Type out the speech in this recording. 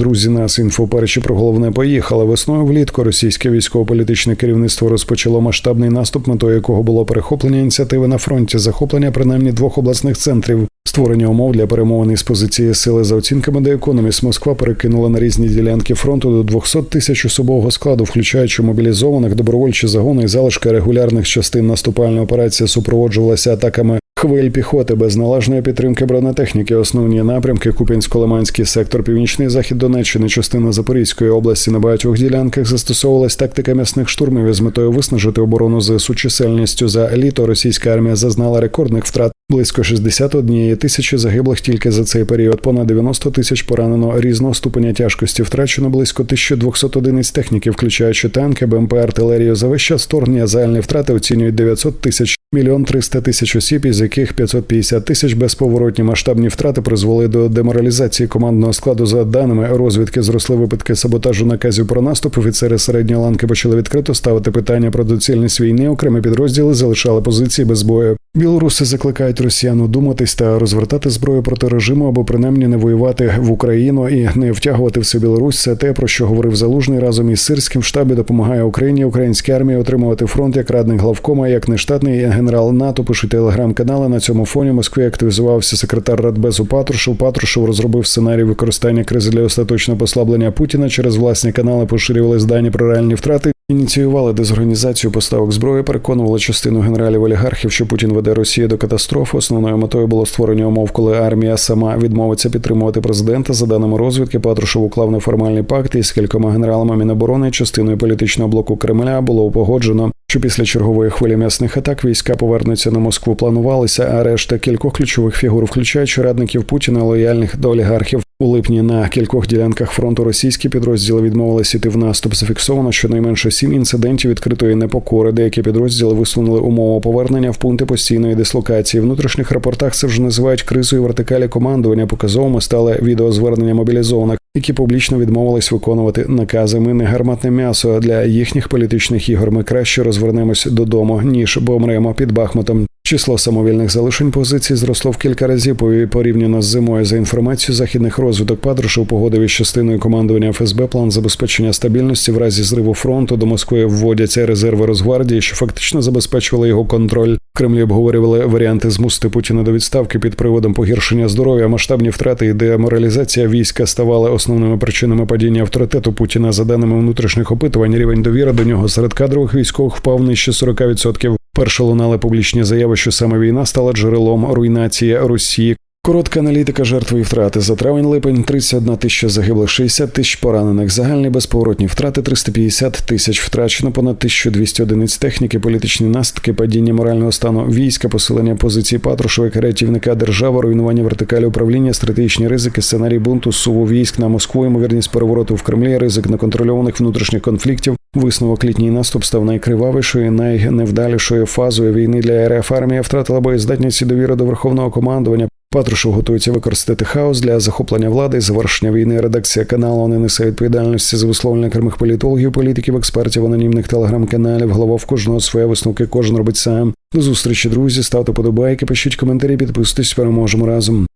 Друзі, нас інфо перші про головне поїхали. Весною влітку російське військово-політичне керівництво розпочало масштабний наступ, метою якого було перехоплення ініціативи на фронті, захоплення принаймні двох обласних центрів, створення умов для перемовин із позиції сили за оцінками The Economist, Москва перекинула на різні ділянки фронту до 200 тисяч особового складу, включаючи мобілізованих, добровольчі загони і залишки регулярних частин. Наступальна операція супроводжувалася атаками Хвиль піхоти без належної підтримки бронетехніки, основні напрямки Куп'янсько-Лиманський сектор, північний захід Донеччини, частина Запорізької області на багатьох ділянках застосовувалась тактика м'ясних штурмів із метою виснажити оборону ЗСУ чисельністю. За літо російська армія зазнала рекордних втрат. Близько 61 тисячі загиблих тільки за цей період. Понад 90 тисяч поранено різного ступеня тяжкості. Втрачено близько 1200 одиниць техніки, включаючи танки, БМП, артилерію. За весь час вторгнення загальні втрати оцінюють 900 тисяч. Мільйон 300 тисяч осіб, із яких 550 тисяч безповоротні масштабні втрати призвели до деморалізації командного складу. За даними розвідки, зросли випадки саботажу наказів про наступ. Офіцери середньої ланки почали відкрито ставити питання про доцільність війни. Окремі підрозділи залишали позиції без бою. Білоруси закликають росіян удуматись та розвертати зброю проти режиму або принаймні не воювати в Україну і не втягувати все Білорусь. Це те про що говорив залужний разом із сирським в штабі. Допомагає Україні українській армії отримувати фронт як радник главкома, як нештатний генерал НАТО. Пишуть телеграм-канали. На цьому фоні Москві активізувався секретар Радбезу Патрушев. Патрушев розробив сценарій використання кризи для остаточного послаблення Путіна через власні канали. Поширювали дані про реальні втрати. Ініціювали дезорганізацію поставок зброї, переконували частину генералів олігархів, що Путін веде Росію до катастрофи. Основною метою було створення умов, коли армія сама відмовиться підтримувати президента. За даними розвідки, Патрушев уклав неформальний пакт із кількома генералами Міноборони. Частиною політичного блоку Кремля було погоджено, що після чергової хвилі м'ясних атак війська повернуться на Москву. Планувалися, а решта кількох ключових фігур, включаючи радників Путіна, лояльних до олігархів. У липні на кількох ділянках фронту російські підрозділи відмовилися йти в наступ. Зафіксовано щонайменше сім інцидентів відкритої непокори. Деякі підрозділи висунули умову повернення в пункти постійної дислокації. В внутрішніх рапортах це вже називають кризою вертикалі командування. Показовими стали відеозвернення мобілізованих, які публічно відмовились виконувати накази. Ми не гарматне м'ясо для їхніх політичних ігор. Ми краще розвернемось додому, ніж помремо під Бахмутом. Число самовільних залишень позицій зросло в кілька разів порівняно з зимою. За інформацією західних розвиток Патрушев погодив із частиною командування ФСБ план забезпечення стабільності в разі зриву фронту до Москви вводяться резерви Росгвардії, що фактично забезпечували його контроль. В Кремлі обговорювали варіанти змусити Путіна до відставки під приводом погіршення здоров'я, масштабні втрати і деморалізація війська ставали основними причинами падіння авторитету Путіна. За даними внутрішніх опитувань, рівень довіри до нього серед кадрових військових впав нижче 40%. Перше лунали публічні заяви, що саме війна стала джерелом руйнації Росії. Коротка аналітика жертви і втрати за травень-липень 31 тисяча загиблих, 60 тисяч поранених, загальні безповоротні втрати 350 тисяч, втрачено понад 1200 одиниць техніки, політичні наслідки, падіння морального стану війська, посилення позицій Патрушева, рятівника держави, руйнування вертикалі управління, стратегічні ризики, сценарій бунту, суву військ на Москву, ймовірність перевороту в Кремлі, ризик неконтрольованих внутрішніх конфліктів. Висновок літній наступ став найкривавішою, найневдалішою фазою війни для РФ. Армія втратила боєздатність і довіру до верховного командування. Патрушев готується використати хаос для захоплення влади і завершення війни. Редакція каналу не несе відповідальності за висловлення кермих політологів, політиків, експертів, анонімних телеграм-каналів. Голова в кожного своє висновки. Кожен робить сам. До зустрічі, друзі. Ставте подобайки, пишіть коментарі, підписуйтесь. Переможемо разом.